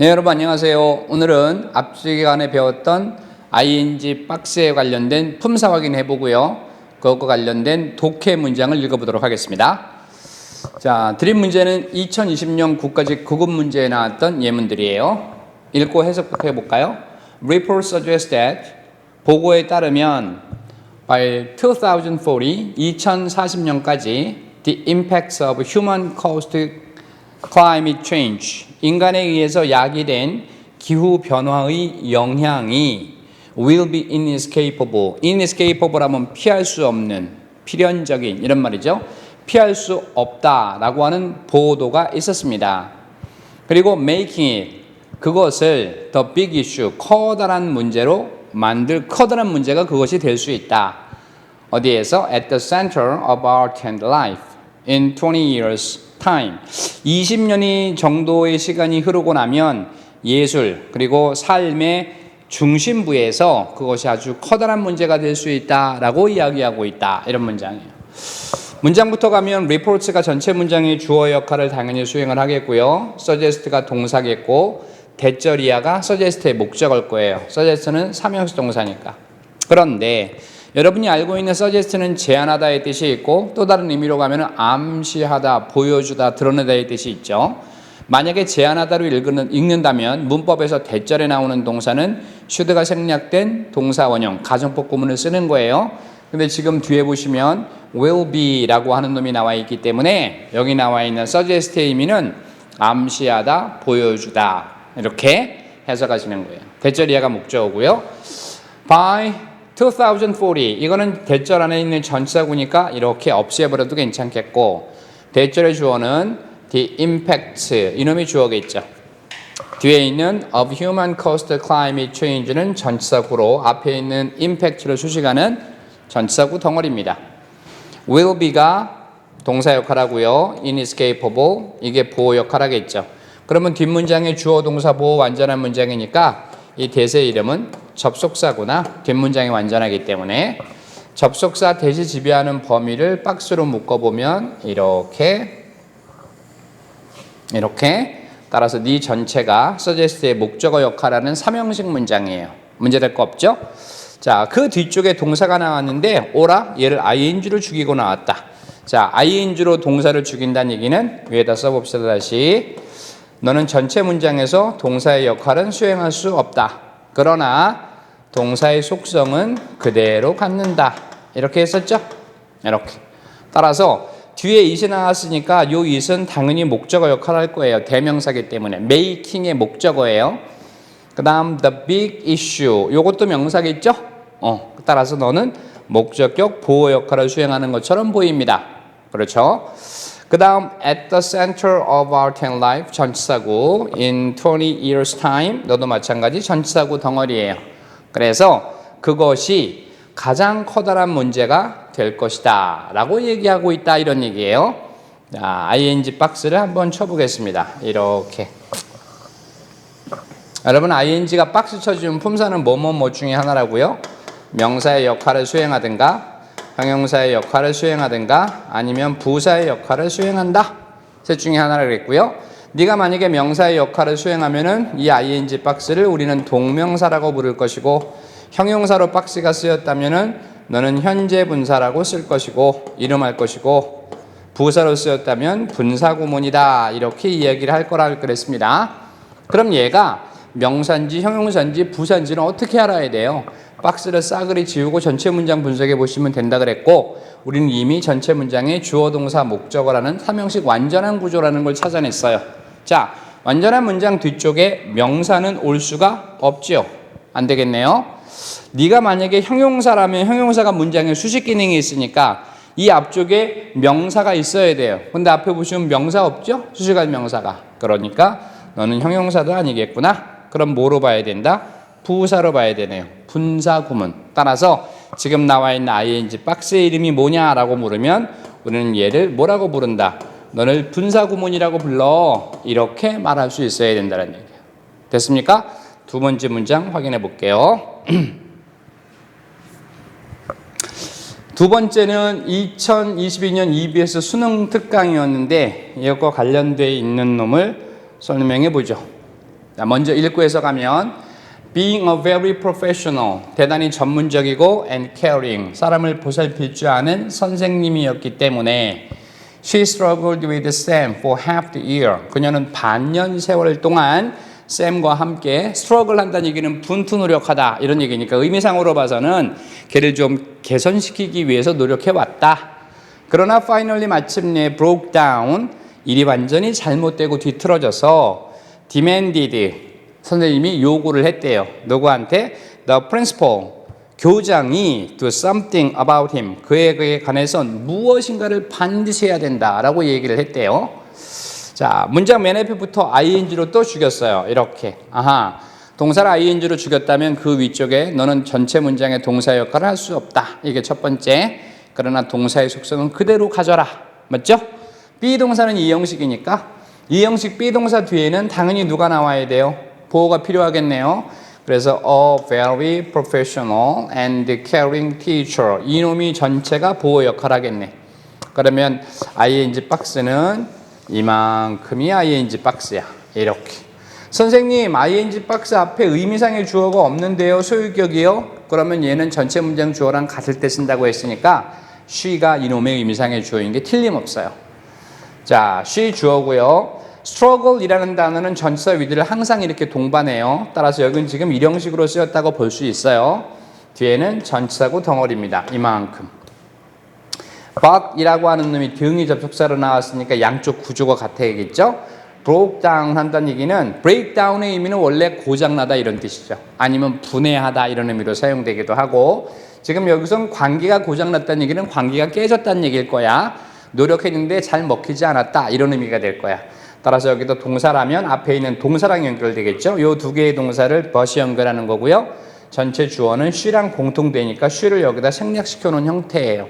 네, 여러분 안녕하세요. 오늘은 앞 시간에 배웠던 ing 박스에 관련된 품사 확인해 보고요. 그것과 관련된 독해 문장을 읽어보도록 하겠습니다. 자, 드림 문제는 2020년 국가직 구급 문제에 나왔던 예문들이에요. 읽고 해석부터 해볼까요? Report suggests that 보고에 따르면 by 2040, 2040년까지 the impacts of human caused climate change, 인간에 의해서 야기된 기후 변화의 영향이 will be inescapable. inescapable 하면 피할 수 없는, 필연적인 이런 말이죠. 피할 수 없다라고 하는 보도가 있었습니다. 그리고 making it 그것을 the big issue 커다란 문제로 만들 커다란 문제가 그것이 될 수 있다. 어디에서 at the center of our tent life in 20 years time. 20년이 정도의 시간이 흐르고 나면 예술 그리고 삶의 중심부에서 그것이 아주 커다란 문제가 될 수 있다라고 이야기하고 있다. 이런 문장이에요. 문장부터 가면 reports가 전체 문장의 주어 역할을 당연히 수행을 하겠고요. suggest가 동사겠고 대절이야가 suggest의 목적일 거예요. suggest는 삼형식 동사니까. 그런데 여러분이 알고 있는 suggest는 제안하다의 뜻이 있고 또 다른 의미로 가면 암시하다, 보여주다, 드러내다의 뜻이 있죠. 만약에 제안하다로 읽는, 읽는다면 문법에서 대절에 나오는 동사는 should가 생략된 동사 원형, 가정법 구문을 쓰는 거예요. 근데 지금 뒤에 보시면 will be라고 하는 놈이 나와 있기 때문에 여기 나와 있는 suggest의 의미는 암시하다, 보여주다 이렇게 해석하시는 거예요. 대절이야가 목적어고요. By 2040 이거는 대절 안에 있는 전치사구니까 이렇게 없애버려도 괜찮겠고 대절의 주어는 the impact 이놈이 주어겠죠. 뒤에 있는 of human caused climate change는 전치사구로 앞에 있는 impact를 수식하는 전치사구 덩어리입니다. will be가 동사 역할하고요. inescapable 이게 보호 역할하겠죠. 그러면 뒷문장의 주어 동사 보호 완전한 문장이니까 이 대세 이름은 접속사구나 뒷문장이 완전하기 때문에 접속사 대시 지배하는 범위를 박스로 묶어보면 이렇게 이렇게 따라서 네 전체가 suggest의 목적어 역할하는 삼형식 문장이에요. 문제될 거 없죠? 자, 그 뒤쪽에 동사가 나왔는데 오라 얘를 ing로 죽이고 나왔다. 자, ing로 동사를 죽인다는 얘기는 위에다 써봅시다 다시. 너는 전체 문장에서 동사의 역할은 수행할 수 없다. 그러나 동사의 속성은 그대로 갖는다. 이렇게 했었죠? 이렇게. 따라서 뒤에 it이 나왔으니까 요 it은 당연히 목적어 역할을 할 거예요. 대명사기 때문에. making의 목적어예요. 그 다음 the big issue. 요것도 명사겠죠? 어, 따라서 너는 목적격 보호 역할을 수행하는 것처럼 보입니다. 그렇죠? 그 다음 at the center of our ten life 전치사구 in 20 years time 너도 마찬가지 전치사구 덩어리예요. 그래서 그것이 가장 커다란 문제가 될 것이다 라고 얘기하고 있다 이런 얘기예요. 자, ing 박스를 한번 쳐보겠습니다. 이렇게 여러분 ing가 박스 쳐주면 품사는 뭐뭐 뭐 중에 하나라고요? 명사의 역할을 수행하든가 형용사의 역할을 수행하든가 아니면 부사의 역할을 수행한다. 셋 중에 하나라 그랬고요. 네가 만약에 명사의 역할을 수행하면은 이 ing 박스를 우리는 동명사라고 부를 것이고 형용사로 박스가 쓰였다면은 너는 현재 분사라고 쓸 것이고 이름할 것이고 부사로 쓰였다면 분사 구문이다 이렇게 이야기를 할 거라 그랬습니다. 그럼 얘가 명사인지 형용사인지 부사인지는 어떻게 알아야 돼요? 박스를 싸그리 지우고 전체 문장 분석해 보시면 된다 그랬고 우리는 이미 전체 문장의 주어 동사 목적어라는 삼형식 완전한 구조라는 걸 찾아냈어요. 자, 완전한 문장 뒤쪽에 명사는 올 수가 없지요. 안 되겠네요. 네가 만약에 형용사라면 형용사가 문장에 수식 기능이 있으니까 이 앞쪽에 명사가 있어야 돼요. 근데 앞에 보시면 명사 없죠? 수식할 명사가. 그러니까 너는 형용사도 아니겠구나. 그럼 뭐로 봐야 된다? 부사로 봐야 되네요. 분사 구문. 따라서 지금 나와 있는 ing 박스의 이름이 뭐냐라고 물으면 우리는 얘를 뭐라고 부른다? 너를 분사 구문이라고 불러. 이렇게 말할 수 있어야 된다는 얘기예요. 됐습니까? 두 번째 문장 확인해 볼게요. 두 번째는 2022년 EBS 수능 특강이었는데 이것과 관련되어 있는 놈을 설명해 보죠. 자, 먼저 읽고 해석하면 being a very professional 대단히 전문적이고 and caring 사람을 보살필 줄 아는 선생님이었기 때문에 she struggled with Sam for half the year 그녀는 반년 세월 동안 샘과 함께 스트러글 한다는 얘기는 분투 노력하다 이런 얘기니까 의미상으로 봐서는 걔를 좀 개선시키기 위해서 노력해 왔다. 그러나 finally 마침내 broke down 일이 완전히 잘못되고 뒤틀어져서 demanded 선생님이 요구를 했대요. 누구한테? The principal 교장이 do something about him 그에 관해서 무엇인가를 반드시 해야 된다라고 얘기를 했대요. 자, 문장 맨 앞에부터 ing로 또 죽였어요. 이렇게. 아하. 동사를 ing로 죽였다면 그 위쪽에 너는 전체 문장의 동사 역할을 할 수 없다. 이게 첫 번째. 그러나 동사의 속성은 그대로 가져라. 맞죠? 비동사는 이 형식이니까 이 형식 비동사 뒤에는 당연히 누가 나와야 돼요? 보호가 필요하겠네요. 그래서 a very professional and caring teacher. 이놈이 전체가 보호 역할 하겠네. 그러면 ing 박스는 이만큼이 ing 박스야. 이렇게. 선생님, ing 박스 앞에 의미상의 주어가 없는데요. 소유격이요? 그러면 얘는 전체 문장 주어랑 같을 때 쓴다고 했으니까 she가 이놈의 의미상의 주어인 게 틀림없어요. 자, she 주어고요. Struggle이라는 단어는 전치사 위드를 항상 이렇게 동반해요. 따라서 여기는 지금 일형식으로 쓰였다고 볼 수 있어요. 뒤에는 전치사고 덩어리입니다. 이만큼. but이라고 하는 놈이 등이 접속사로 나왔으니까 양쪽 구조가 같아야겠죠? broke down 한다는 얘기는 break down의 의미는 원래 고장나다 이런 뜻이죠. 아니면 분해하다 이런 의미로 사용되기도 하고 지금 여기선 관계가 고장났다는 얘기는 관계가 깨졌다는 얘기일 거야. 노력했는데 잘 먹히지 않았다 이런 의미가 될 거야. 따라서 여기도 동사라면 앞에 있는 동사랑 연결되겠죠. 요 두 개의 동사를 벗이 연결하는 거고요. 전체 주어는 she랑 공통되니까 she를 여기다 생략시켜 놓은 형태예요.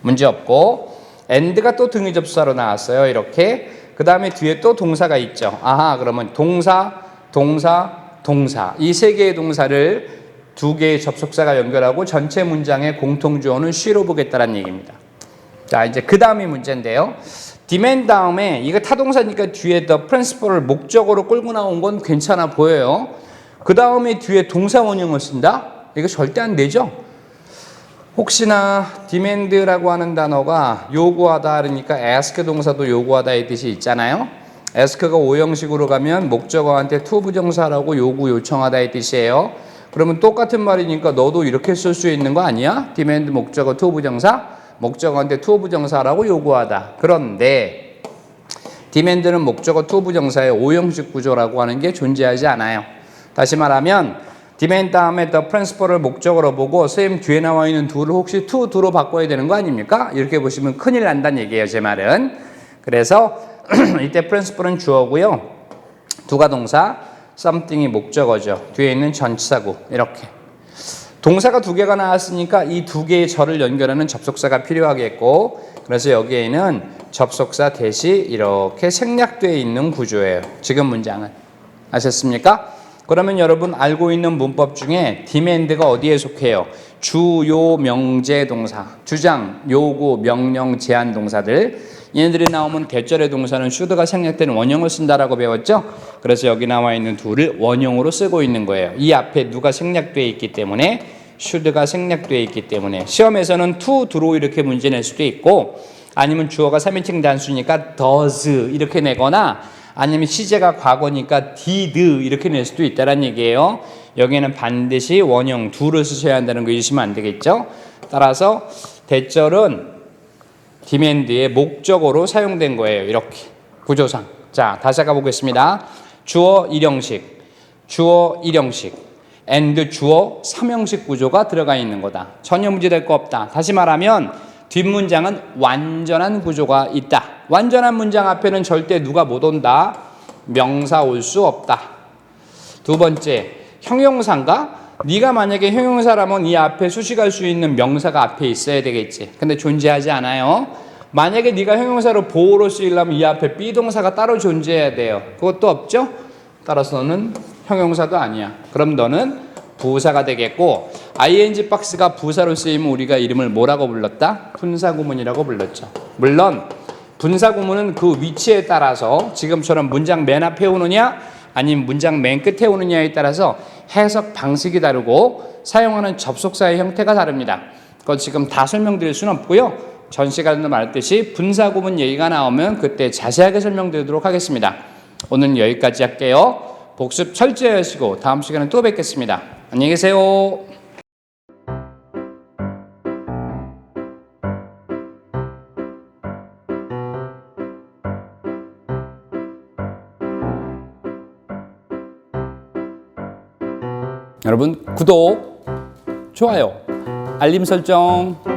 문제 없고 and가 또 등위 접수사로 나왔어요. 이렇게 그 다음에 뒤에 또 동사가 있죠. 아하 그러면 동사, 동사, 동사 이 세 개의 동사를 두 개의 접속사가 연결하고 전체 문장의 공통 주어는 she로 보겠다는 얘기입니다. 자 이제 그 다음이 문제인데요. Demand 다음에 이거 타동사니까 뒤에 the principal을 목적으로 끌고 나온 건 괜찮아 보여요. 그 다음에 뒤에 동사 원형을 쓴다? 이거 절대 안 되죠? 혹시나 demand라고 하는 단어가 요구하다 그러니까 ask 동사도 요구하다의 뜻이 있잖아요. ask가 오형식으로 가면 목적어한테 to 부정사라고 요구 요청하다의 뜻이에요. 그러면 똑같은 말이니까 너도 이렇게 쓸 수 있는 거 아니야? demand 목적어 to 부정사 목적어한테 to 부정사라고 요구하다. 그런데 demand는 목적어 to 부정사의 오형식 구조라고 하는 게 존재하지 않아요. 다시 말하면 demand 다음에 the principal을 목적으로 보고 선생님 뒤에 나와 있는 do를 혹시 to do로 바꿔야 되는 거 아닙니까? 이렇게 보시면 큰일 난다는 얘기예요. 제 말은. 그래서 이때 principal은 주어고요. 두가 동사, something이 목적어죠. 뒤에 있는 전치사구 이렇게. 동사가 두 개가 나왔으니까 이 두 개의 절을 연결하는 접속사가 필요하겠고 그래서 여기에는 접속사 대시 이렇게 생략되어 있는 구조예요. 지금 문장은 아셨습니까? 그러면 여러분 알고 있는 문법 중에 demand가 어디에 속해요? 주요 명제 동사, 주장, 요구, 명령, 제한 동사들 얘네들이 나오면 대절의 동사는 should가 생략된 원형을 쓴다라고 배웠죠? 그래서 여기 나와 있는 둘을 원형으로 쓰고 있는 거예요. 이 앞에 누가 생략되어 있기 때문에 should가 생략되어 있기 때문에 시험에서는 to, do로 이렇게 문제 낼 수도 있고 아니면 주어가 3인칭 단수니까 does 이렇게 내거나 아니면 시제가 과거니까 did 이렇게 낼 수도 있다는 얘기예요. 여기는 반드시 원형 do를 쓰셔야 한다는 거 잊으시면 안 되겠죠? 따라서 대절은 demand의 목적어로 사용된 거예요. 이렇게 구조상. 자, 다시 가보겠습니다. 주어 1형식, 주어 1형식, and 주어 3형식 구조가 들어가 있는 거다. 전혀 문제될 거 없다. 다시 말하면 뒷문장은 완전한 구조가 있다. 완전한 문장 앞에는 절대 누가 못 온다. 명사 올 수 없다. 두 번째, 형용사인가? 네가 만약에 형용사라면 이 앞에 수식할 수 있는 명사가 앞에 있어야 되겠지. 근데 존재하지 않아요. 만약에 네가 형용사로 보호로 쓰이려면 이 앞에 비동사가 따로 존재해야 돼요. 그것도 없죠? 따라서 너는 형용사도 아니야. 그럼 너는 부사가 되겠고 ing 박스가 부사로 쓰이면 우리가 이름을 뭐라고 불렀다? 분사구문이라고 불렀죠. 물론 분사구문은 그 위치에 따라서 지금처럼 문장 맨 앞에 오느냐 아니면 문장 맨 끝에 오느냐에 따라서 해석 방식이 다르고 사용하는 접속사의 형태가 다릅니다. 그건 지금 다 설명드릴 수는 없고요. 전 시간에도 말했듯이 분사구문 얘기가 나오면 그때 자세하게 설명드리도록 하겠습니다. 오늘 여기까지 할게요. 복습 철저히 하시고 다음 시간에 또 뵙겠습니다. 안녕히 계세요. 여러분 구독, 좋아요, 알림 설정